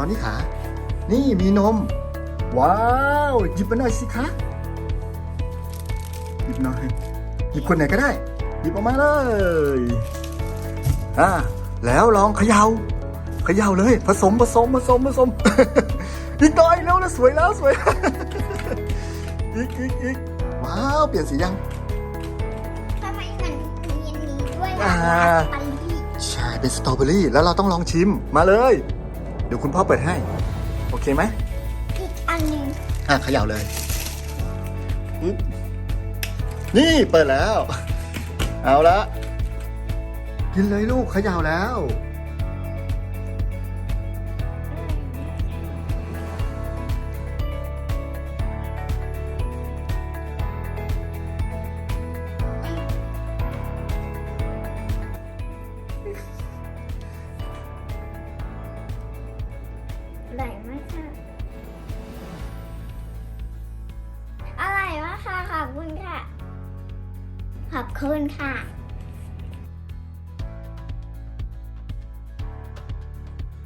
วางที่ขา นี่มีนม ว้าวหยิบมาหน่อยสิคะหยิบหน่อยหยิบคนไหนก็ได้ หยิบออกมาเลยอ่าแล้วลองเขยา่าเขย่าเลย ผสมผสมผสมผสมอีกหน่อยเร็วแล้วสวยแล้วสวยอีกอีกอีกว้าวเปลี่ยนสียังทำไมมันมีอันนี้ด้วยอ่าอันนี้ใช่เป็นสตรอเบอรี่แล้วเราต้องลองชิมมาเลย เดี๋ยวคุณพ่อเปิดให้ โอเคไหมอีกอันหนึ่งอะเขย่าเลยอึ๊บนี่เปิดแล้ว เอาละกินเลยลูกเขย่าแล้ว ร่อยมากค่ะอร่อยมากค่ะ ขอบคุณค่ะ ขอบคุณค่ะ